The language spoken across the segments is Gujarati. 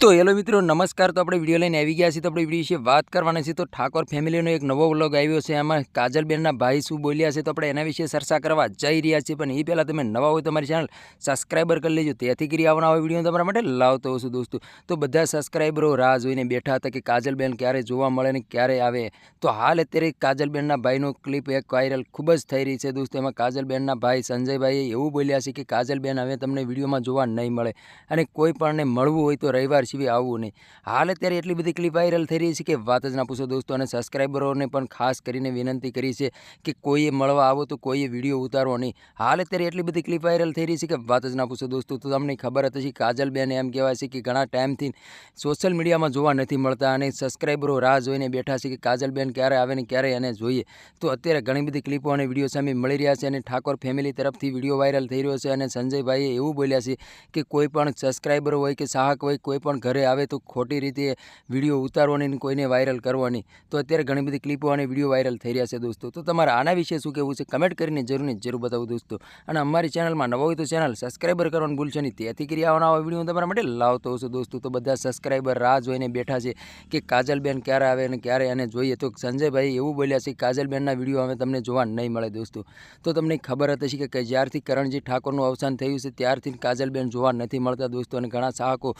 તો હેલો મિત્રો, નમસ્કાર. તો આપણે વીડિયો લઈને આવી ગયા છીએ. તો આપણે વીડિયો વિશે વાત કરવાના છે તો ઠાકોર ફેમિલીનો એક નવો વ્લોગ આવ્યો છે. એમાં કાજલબેનના ભાઈ શું બોલ્યા છે તો આપણે એના વિશે ચર્ચા કરવા જઈ રહ્યા છીએ. પણ એ પહેલાં તમે નવા હોય તમારી મારી ચેનલ સબસ્ક્રાઈબર કરી લેજો. તેથી કરી આવવાના હોય વીડિયો તમારા માટે લાવતો છું દોસ્તો. તો બધા સબસ્ક્રાઈબરો રાહ જોઈને બેઠા હતા કે કાજલબેન ક્યારે જોવા મળે ને ક્યારે આવે. તો હાલ અત્યારે કાજલબેનના ભાઈનો ક્લિપ એક વાયરલ ખૂબ જ થઈ રહી છે દોસ્તો. એમાં કાજલબેનના ભાઈ સંજયભાઈએ એવું બોલ્યા છે કે કાજલબેન હવે તમને વિડીયોમાં જોવા નહીં મળે. અને કોઈ પણને મળવું હોય તો રવિવાર સિવાય આવવું નહીં. હાલ અત્યારે એટલી બધી ક્લિપ વાયરલ થઈ રહી છે કે વાત જ ના પૂછો દોસ્તો, અને સબસ્ક્રાઈબરોને પણ ખાસ કરીને વિનંતી કરી છે કે કોઈએ મળવા આવો તો કોઈએ વીડિયો ઉતારો નહીં. હાલ અત્યારે એટલી બધી ક્લિપ વાયરલ થઈ રહી છે કે વાત જ ના પૂછો દોસ્તો, તો તમને ખબર હતી કાજલબેન એમ કહેવાય છે કે ઘણા ટાઈમથી સોશિયલ મીડિયામાં જોવા નથી મળતા અને સબસ્ક્રાઈબરો રાહ જોઈને બેઠા છે કે કાજલબેન ક્યારે આવે ને ક્યારે એને જોઈએ. તો અત્યારે ઘણી બધી ક્લિપો અને વીડિયો સામે મળી રહ્યા છે અને ઠાકોર ફેમિલી તરફથી વીડિયો વાયરલ થઈ રહ્યો છે અને સંજયભાઈએ એવું બોલ્યા છે કે કોઈ પણ સબસ્ક્રાઈબર હોય કે સાહક હોય, કોઈ પણ ઘરે આવે તો ખોટી રીતે વીડિયો ઉતારવાની ને કોઈને વાયરલ કરવાની. તો અત્યારે ઘણી બધી ક્લિપો અને વીડિયો વાયરલ થઈ રહ્યા છે દોસ્તો. તો તમારે આના વિશે શું કહેવું છે કમેન્ટ કરીને જરૂર ને જરૂર બતાવું દોસ્તો. અને અમારી ચેનલમાં નવો હોય તો ચેનલ સબસ્ક્રાઈબર કરવાનું ભૂલશે નહીં. તેથી કરી આવવાના વીડિયો હું તમારા માટે લાવતો છું દોસ્તો. તો બધા સબસ્ક્રાઈબર રાહ જોઈને બેઠા છે કે કાજલબેન ક્યારે આવે અને ક્યારે એને જોઈએ. તો સંજયભાઈ એવું બોલ્યા છે કે કાજલબેનના વીડિયો અમે તમને જોવા નહીં મળે દોસ્તો. તો તમને ખબર હતી કે જ્યારથી કરણજી ઠાકોરનું અવસાન થયું છે ત્યારથી કાજલબેન જોવા નથી મળતા દોસ્તો. અને ઘણા ચાહકો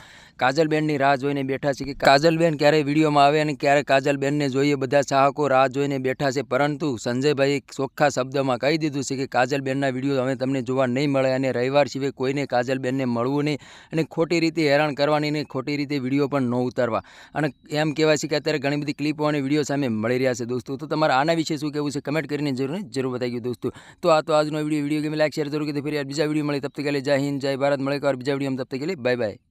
કાજલબેનની રાહ જોઈને બેઠા છે કે કાજલબેન ક્યારે વિડીયોમાં આવે અને ક્યારે કાજલબેનને જોઈએ, બધા ચાહકો રાહ જોઈને બેઠા છે. પરંતુ સંજયભાઈએ ચોખ્ખા શબ્દમાં કહી દીધું છે કે કાજલબેનના વીડિયો હવે તમને જોવા નહીં મળે અને રવિવાર સિવાય કોઈને કાજલબેનને મળવું નહીં અને ખોટી રીતે હેરાન કરવાની ને ખોટી રીતે વીડિયો પણ ન ઉતારવા. અને એમ કહેવાય છે કે અત્યારે ઘણી બધી ક્લિપો અને વીડિયો સામે મળી રહ્યા છે દોસ્તો. તો તમારે આના વિશે શું કહેવું છે? કમેન્ટ કરીને જરૂર જરૂર બતાવી દોસ્તો. તો આ તો આજનો વીડિયો વીડિયો ગમે લાઈક શેર જરૂર કીધું ફરી બીજા વીડિયો મળે. તબ તક કે જય હિન્દ, જય ભારત મળે બીજા વીડિયો તબ તક કે બાય બાય